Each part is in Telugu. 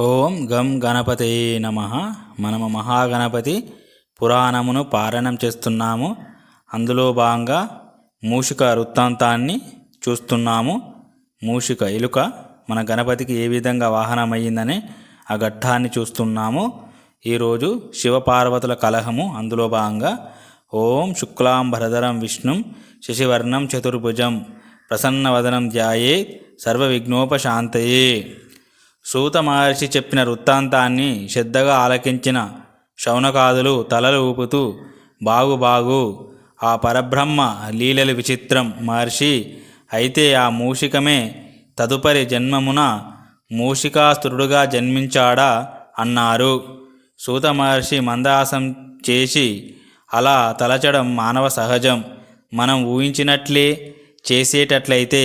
ఓం గం గణపతే నమ. మనము మహాగణపతి పురాణమును పారాయణం చేస్తున్నాము. అందులో భాగంగా మూషిక వృత్తాంతాన్ని చూస్తున్నాము. మూషిక ఎలుక మన గణపతికి ఏ విధంగా వాహనమయ్యిందని ఆ ఘట్టాన్ని చూస్తున్నాము. ఈరోజు శివపార్వతుల కలహము. అందులో భాగంగా ఓం శుక్లాం భరధరం విష్ణుం శశివర్ణం చతుర్భుజం ప్రసన్నవదనం ధ్యాయే సర్వ విఘ్నోపశాంతయే సూత మహర్షి చెప్పిన వృత్తాంతాన్ని శ్రద్ధగా ఆలకించిన శౌనకాదులు తలలు ఊపుతూ బాగు బాగు ఆ పరబ్రహ్మ లీలలు విచిత్రం మహర్షి అయితే ఆ మూషికమే తదుపరి జన్మమున మూషికాస్తురుడుగా జన్మించాడా అన్నారు. సూత మహర్షి మందహాసం చేసి అలా తలచడం మానవ సహజం. మనం ఊహించినట్లే చేసేటట్లయితే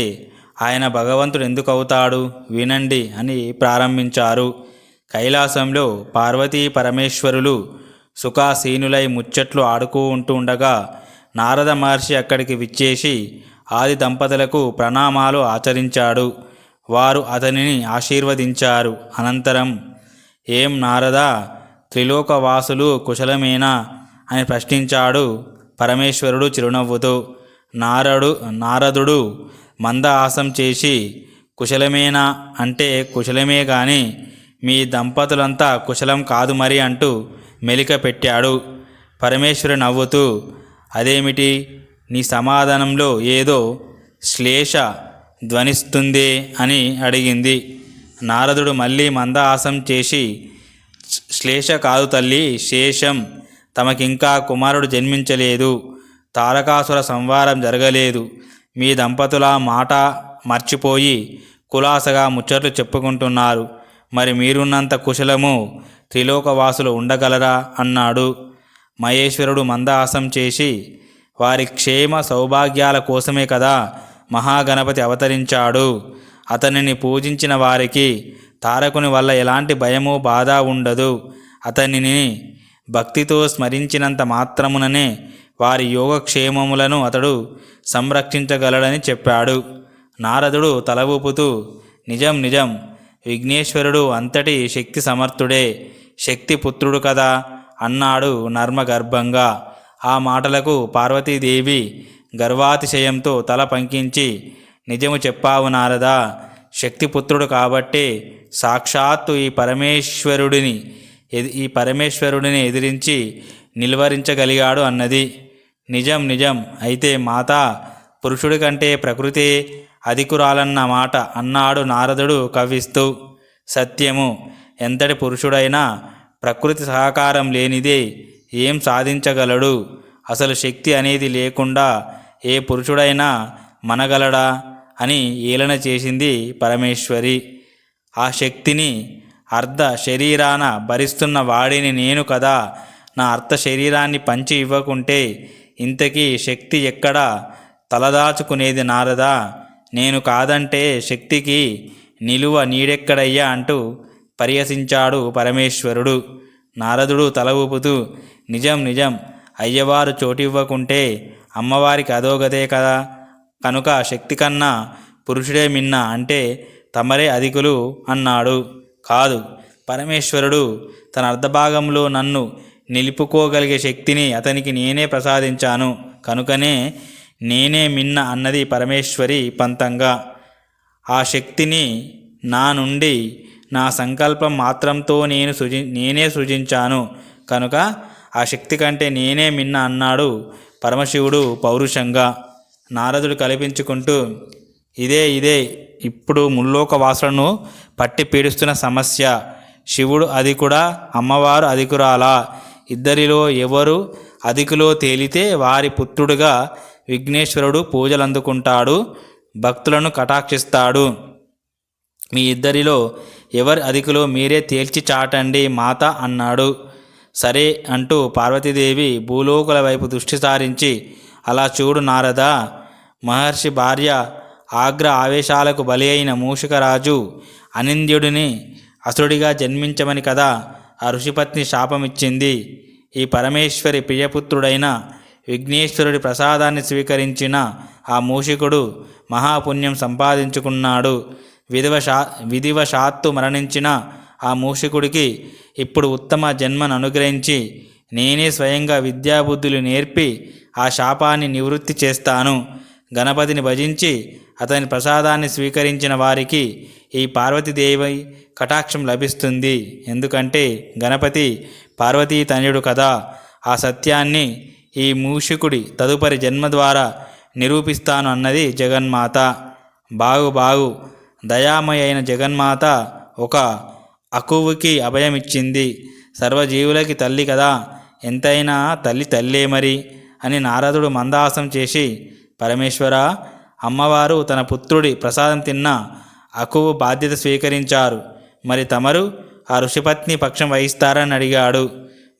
ఆయన భగవంతుడు ఎందుకు అవుతాడు వినండి అని ప్రారంభించారు. కైలాసంలో పార్వతీ పరమేశ్వరులు సుఖాసీనులై ముచ్చట్లు ఆడుకూ ఉంటూ ఉండగా నారద మహర్షి అక్కడికి విచ్చేసి ఆది దంపతులకు ప్రణామాలు ఆచరించాడు. వారు అతనిని ఆశీర్వదించారు. అనంతరం ఏం నారద త్రిలోకవాసులు కుశలమేనా? అని ప్రశ్నించాడు పరమేశ్వరుడు చిరునవ్వుతో. నారడు నారదుడు మందహాసం చేసి కుశలమేనా? అంటే కుశలమే గాని మీ దంపతులంతా కుశలం కాదు మరి అంటూ మెలిక పెట్టాడు. పరమేశ్వరు నవ్వుతూ అదేమిటి? నీ సమాధానంలో ఏదో శ్లేష ధ్వనిస్తుందే అని అడిగింది. నారదుడు మళ్ళీ మందహాసం చేసి శ్లేష కాదు తల్లి శేషం తమకింకా కుమారుడు జన్మించలేదు. తారకాసుర సంవారం జరగలేదు. మీ దంపతుల మాట మర్చిపోయి కులాసగా ముచ్చట్లు చెప్పుకుంటున్నారు. మరి మీరున్నంత కుశలము త్రిలోకవాసులు ఉండగలరా? అన్నాడు. మహేశ్వరుడు మందహాసం చేసి వారి క్షేమ సౌభాగ్యాల కోసమే కదా మహాగణపతి అవతరించాడు. అతనిని పూజించిన వారికి తారకుని వల్ల ఎలాంటి భయము బాధ ఉండదు. అతనిని భక్తితో స్మరించినంత మాత్రముననే వారి యోగక్షేమములను అతడు సంరక్షించగలడని చెప్పాడు. నారదుడు తల ఊపుతూ నిజం నిజం. విఘ్నేశ్వరుడు అంతటి శక్తి సమర్థుడే. శక్తి పుత్రుడు కదా అన్నాడు నర్మగర్భంగా. ఆ మాటలకు పార్వతీదేవి గర్వాతిశయంతో తల పంకించి నిజము చెప్పావు నారదా. శక్తిపుత్రుడు కాబట్టి సాక్షాత్తు ఈ పరమేశ్వరుడిని ఈ పరమేశ్వరుడిని ఎదిరించి నిలువరించగలిగాడు అన్నది. నిజం నిజం. అయితే మాత పురుషుడి కంటే ప్రకృతి అధికురాలన్న మాట అన్నాడు నారదుడు కవ్విస్తూ సత్యము ఎంతటి పురుషుడైనా ప్రకృతి సహకారం లేనిదే ఏం సాధించగలడు? అసలు శక్తి అనేది లేకుండా ఏ పురుషుడైనా మనగలడా? అని ఏలన చేసింది పరమేశ్వరి. ఆ శక్తిని అర్ధ శరీరాన భరిస్తున్న వాడిని నేను కదా? నా అర్ధ శరీరాన్ని పంచి ఇవ్వకుంటే ఇంతకీ శక్తి ఎక్కడ? తలదాచుకునేది నారదా? నేను కాదంటే శక్తికి నిలువ నీడెక్కడయ్యా అంటూ పరిహసించాడు పరమేశ్వరుడు. నారదుడు తల ఊపుతూ నిజం నిజం. అయ్యవారు చోటివ్వకుంటే అమ్మవారికి అదోగదే కదా? కనుక శక్తి కన్నా పురుషుడే మిన్న అంటే తమరే అధికులు అన్నాడు. కాదు. పరమేశ్వరుడు తన అర్ధభాగంలో నన్ను నిలుపుకోగలిగే శక్తిని అతనికి నేనే ప్రసాదించాను. కనుకనే నేనే మిన్న అన్నది పరమేశ్వరి పంతంగా. ఆ శక్తిని నా నుండి నా సంకల్పం మాత్రంతో నేను సృజి నేనే సృజించాను. కనుక ఆ శక్తి కంటే నేనే మిన్న అన్నాడు పరమశివుడు పౌరుషంగా. నారదుడు కల్పించుకుంటూ ఇదే ఇదే ఇప్పుడు ముల్లోక వాసులను పట్టి పీడిస్తున్న సమస్య. శివుడు అది కూడా అమ్మవారు అధికురాలా ఇద్దరిలో ఎవరు అధికులో తేలితే వారి పుత్రుడుగా విఘ్నేశ్వరుడు పూజలు అందుకుంటాడు భక్తులను కటాక్షిస్తాడు. మీ ఇద్దరిలో ఎవరి అధికులో మీరే తేల్చి చాటండి మాత అన్నాడు. సరే అంటూ పార్వతీదేవి భూలోకుల వైపు దృష్టి సారించి అలా చూడు నారదా మహర్షి భార్య ఆగ్ర ఆవేశాలకు బలి అయిన మూషికరాజు అనింద్యుడిని అసురుడిగా జన్మించమని కదా ఆ ఋషిపత్ని శాపమిచ్చింది. ఈ పరమేశ్వరి ప్రియపుత్రుడైన విఘ్నేశ్వరుడి ప్రసాదాన్ని స్వీకరించిన ఆ మూషికుడు మహాపుణ్యం సంపాదించుకున్నాడు. విధివశా విధివశాత్తు మరణించిన ఆ మూషికుడికి ఇప్పుడు ఉత్తమ జన్మను అనుగ్రహించి నేనే స్వయంగా విద్యాబుద్ధులు నేర్పి ఆ శాపాన్ని నివృత్తి చేస్తాను. గణపతిని భజించి అతని ప్రసాదాన్ని స్వీకరించిన వారికి ఈ పార్వతీదేవి కటాక్షం లభిస్తుంది. ఎందుకంటే గణపతి పార్వతీ తనయుడు కదా. ఆ సత్యాన్ని ఈ మూషికుడి తదుపరి జన్మ ద్వారా నిరూపిస్తాను అన్నది జగన్మాత. బాగు బాగు దయామయ అయిన జగన్మాత ఒక అకువుకి అభయమిచ్చింది. సర్వజీవులకి తల్లి కదా. ఎంతైనా తల్లి తల్లే మరి అని నారదుడు మందాసం చేసి పరమేశ్వర అమ్మవారు తన పుత్రుడి ప్రసాదం తిన్న అకువు బాధ్యత స్వీకరించారు. మరి తమరు ఆ ఋషిపత్ని పక్షం వహిస్తారని అడిగాడు.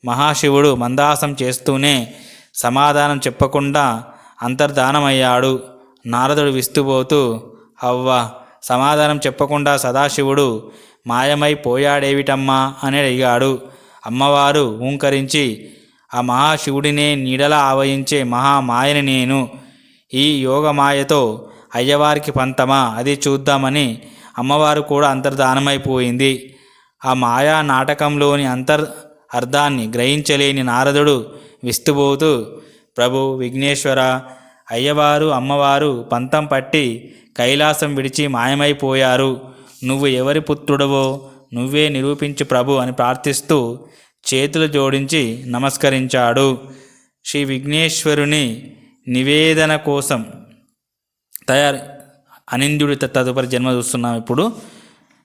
మహాశివుడు మందాసం చేస్తూనే సమాధానం చెప్పకుండా అంతర్ధానమయ్యాడు. నారదుడు విస్తుపోతూ అవ్వ సమాధానం చెప్పకుండా సదాశివుడు మాయమైపోయాడేవిటమ్మా అని అడిగాడు. అమ్మవారు ఊంకరించి ఆ మహాశివుడినే నీడలా ఆవహించే మహామాయని నేను ఈ యోగమాయతో అయ్యవారికి పంతమా? అది చూద్దామని అమ్మవారు కూడా అంతర్ధానమైపోయింది. ఆ మాయా నాటకంలోని అంతర్ అర్థాన్ని గ్రహించలేని నారదుడు విస్తుబోతూ ప్రభు విఘ్నేశ్వర అయ్యవారు అమ్మవారు పంతం పట్టి కైలాసం విడిచి మాయమైపోయారు. నువ్వు ఎవరి పుత్రుడవో నువ్వే నిరూపించు ప్రభు అని ప్రార్థిస్తూ చేతులు జోడించి నమస్కరించాడు. శ్రీ విఘ్నేశ్వరుని నివేదన కోసం తయారు అనింద్యుడి తదుపరి జన్మ చూస్తున్నాం ఇప్పుడు.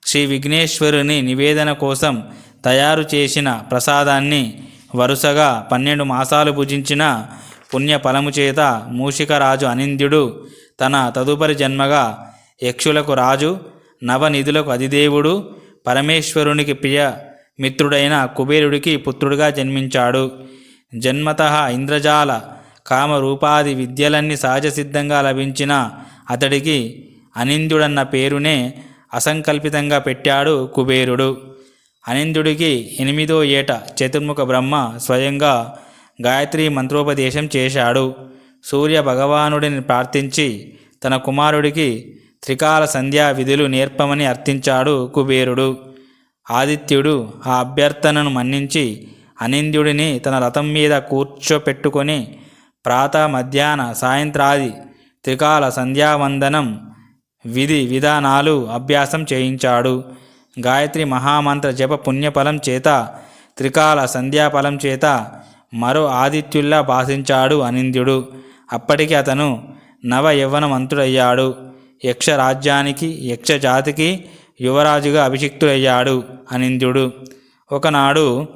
శ్రీ విఘ్నేశ్వరుని నివేదన కోసం తయారు చేసిన ప్రసాదాన్ని వరుసగా పన్నెండు మాసాలు భుజించిన పుణ్య ఫలము చేత మూషికరాజు అనింద్యుడు తన తదుపరి జన్మగా యక్షులకు రాజు నవనిధులకు అధిదేవుడు పరమేశ్వరునికి ప్రియ మిత్రుడైన కుబేరుడికి పుత్రుడిగా జన్మించాడు. జన్మత ఇంద్రజాల కామరూపాది విద్యలన్నీ సహజసిద్ధంగా లభించిన అతడికి అనింద్యుడన్న పేరునే అసంకల్పితంగా పెట్టాడు కుబేరుడు. అనింద్యుడికి ఎనిమిదో ఏట చతుర్ముఖ బ్రహ్మ స్వయంగా గాయత్రి మంత్రోపదేశం చేశాడు. సూర్య భగవానుడిని ప్రార్థించి తన కుమారుడికి త్రికాల సంధ్యా విధులు నేర్పమని అర్థించాడు కుబేరుడు. ఆదిత్యుడు ఆ అభ్యర్థనను మన్నించి అనింద్యుడిని తన రథం మీద కూర్చోపెట్టుకొని ప్రాత మధ్యాహ్న సాయంత్రాది త్రికాల సంధ్యావందనం విధి విధానాలు అభ్యాసం చేయించాడు. గాయత్రి మహామంత్ర జప పుణ్యఫలం చేత త్రికాల సంధ్యాఫలం చేత మరో ఆదిత్యుల్లా భాషించాడు అనింద్యుడు. అప్పటికి అతను నవ యవ్వనమంతుడయ్యాడు. యక్ష రాజ్యానికి యువరాజుగా అభిషిక్తుడయ్యాడు అనింద్యుడు. ఒకనాడు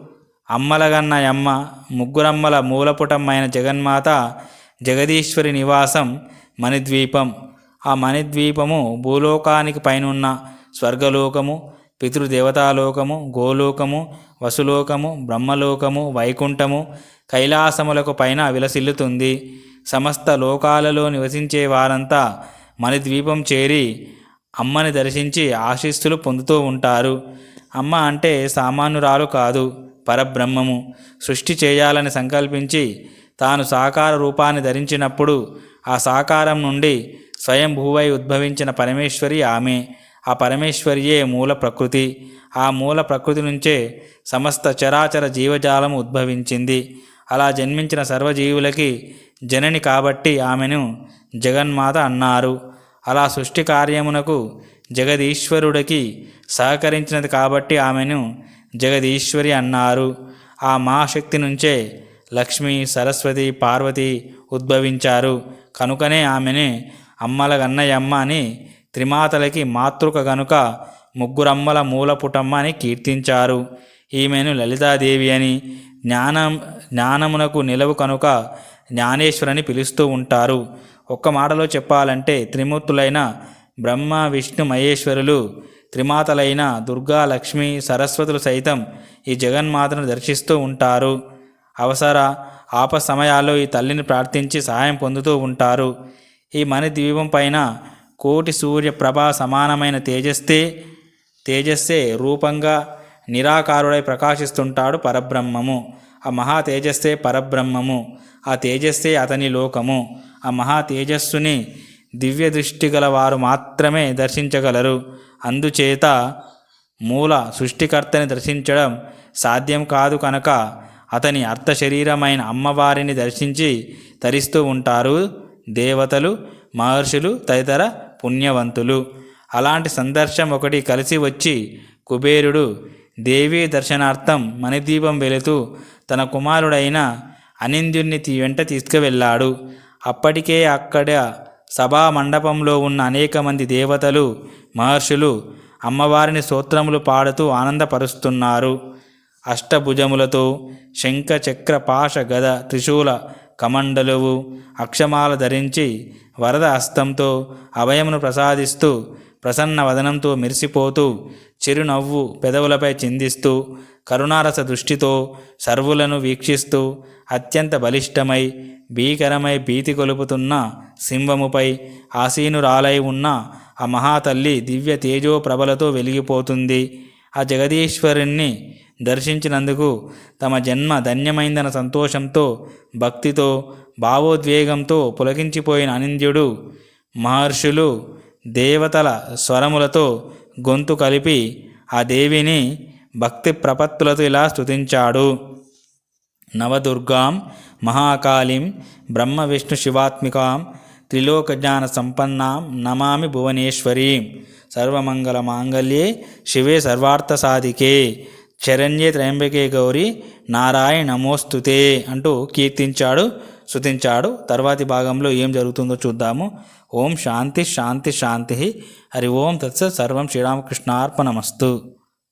అమ్మలగన్న యమ్మ ముగ్గురమ్మల మూలపుటమ్మైన జగన్మాత జగదీశ్వరి నివాసం మణిద్వీపం. ఆ మణిద్వీపము భూలోకానికి పైనున్న స్వర్గలోకము పితృదేవతాలోకము గోలోకము వసులోకము బ్రహ్మలోకము వైకుంఠము కైలాసములకు పైన విలసిల్లుతుంది. సమస్త లోకాలలో నివసించే వారంతా మణిద్వీపం చేరి అమ్మని దర్శించి ఆశీస్సులు పొందుతూ ఉంటారు. అమ్మ అంటే సామాన్యురాలు కాదు. పరబ్రహ్మము సృష్టి చేయాలని సంకల్పించి తాను సాకార రూపాన్ని ధరించినప్పుడు ఆ సాకారం నుండి స్వయంభూవై ఉద్భవించిన పరమేశ్వరి ఆమె. ఆ పరమేశ్వరియే మూల ప్రకృతి. ఆ మూల ప్రకృతి నుంచే సమస్త చరాచర జీవజాలము ఉద్భవించింది. అలా జన్మించిన సర్వజీవులకి జనని కాబట్టి ఆమెను జగన్మాత అన్నారు. అలా సృష్టి కార్యమునకు జగదీశ్వరుడికి సహకరించినది కాబట్టి ఆమెను జగదీశ్వరి అన్నారు. ఆ మహాశక్తి నుంచే లక్ష్మి సరస్వతి పార్వతి ఉద్భవించారు. కనుకనే ఆమెని అమ్మల గన్నయమ్మ అని త్రిమాతలకి మాతృక గనుక ముగ్గురమ్మల మూలపుటమ్మ అని కీర్తించారు. ఈమెను లలితాదేవి అని జ్ఞానం జ్ఞానమునకు నిలవు కనుక జ్ఞానేశ్వరని పిలుస్తూ ఉంటారు. ఒక్క మాటలో చెప్పాలంటే త్రిమూర్తులైన బ్రహ్మ విష్ణు మహేశ్వరులు త్రిమాతలైన దుర్గా లక్ష్మి సరస్వతులు సైతం ఈ జగన్మాతను దర్శిస్తూ ఉంటారు. అవసర ఆప సమయాల్లో ఈ తల్లిని ప్రార్థించి సహాయం పొందుతూ ఉంటారు. ఈ మణి ద్వీపం పైన కోటి సూర్య ప్రభా సమానమైన తేజస్తే తేజస్సే రూపంగా నిరాకారుడై ప్రకాశిస్తుంటాడు పరబ్రహ్మము. ఆ మహా తేజస్సే పరబ్రహ్మము. ఆ తేజస్సే అతని లోకము. ఆ మహా తేజస్సుని దివ్య దృష్టి గల వారు మాత్రమే దర్శించగలరు. అందుచేత మూల సృష్టికర్తని దర్శించడం సాధ్యం కాదు కనుక అతని అర్థ శరీరమైన అమ్మవారిని దర్శించి తరిస్తూ ఉంటారు దేవతలు మహర్షులు తదితర పుణ్యవంతులు. అలాంటి సందర్శం ఒకటి కలిసి వచ్చి కుబేరుడు దేవీ దర్శనార్థం మణిదీపం వెళుతూ తన కుమారుడైన అనింద్యుణ్ణి వెంట తీసుకువెళ్ళాడు. అప్పటికే అక్కడ సభా మండపంలో ఉన్న అనేక మంది దేవతలు మహర్షులు అమ్మవారిని స్తోత్రములు పాడుతూ ఆనందపరుస్తున్నారు. అష్టభుజములతో శంఖ చక్ర పాశ గద త్రిశూల కమండలువు అక్షమాల ధరించి వరద హస్తంతో అభయమును ప్రసాదిస్తూ ప్రసన్న వదనంతో మెరిసిపోతూ చిరునవ్వు పెదవులపై చిందిస్తూ కరుణారస దృష్టితో సర్వులను వీక్షిస్తూ అత్యంత బలిష్టమై భీకరమై భీతి కొలుపుతున్న సింహముపై ఆసీనురాలై ఉన్న ఆ మహాతల్లి దివ్య తేజో ప్రభలతో వెలిగిపోతుంది. ఆ జగదీశ్వరుణ్ణి దర్శించినందుకు తమ జన్మ ధన్యమైందన్న సంతోషంతో భక్తితో భావోద్వేగంతో పులకించిపోయిన అనింద్యుడు మహర్షులు దేవతల స్వరములతో గొంతు కలిపి ఆ దేవిని భక్తి ప్రపత్తులతో ఇలా స్తుతించాడు. నవదుర్గాం మహాకాళీం బ్రహ్మ విష్ణు శివాత్మికాం త్రిలోకజ్ఞాన సంపన్నాం నమామి భువనేశ్వరీం. సర్వమంగళ మాంగళ్యే శివే సర్వార్థ సాధికే. చరణ్యే త్రయంబకే గౌరి నారాయణ నమోస్తుతే అంటూ కీర్తించాడు స్తుతించాడు. తర్వాతి భాగంలో ఏం జరుగుతుందో చూద్దాము. ஓம் சாந்தி சாந்தி சாந்தி. ஹரி ஓம். தத்சத் சர்வம் ஸ்ரீராமகிருஷ்ணார்ப்பணமஸ்து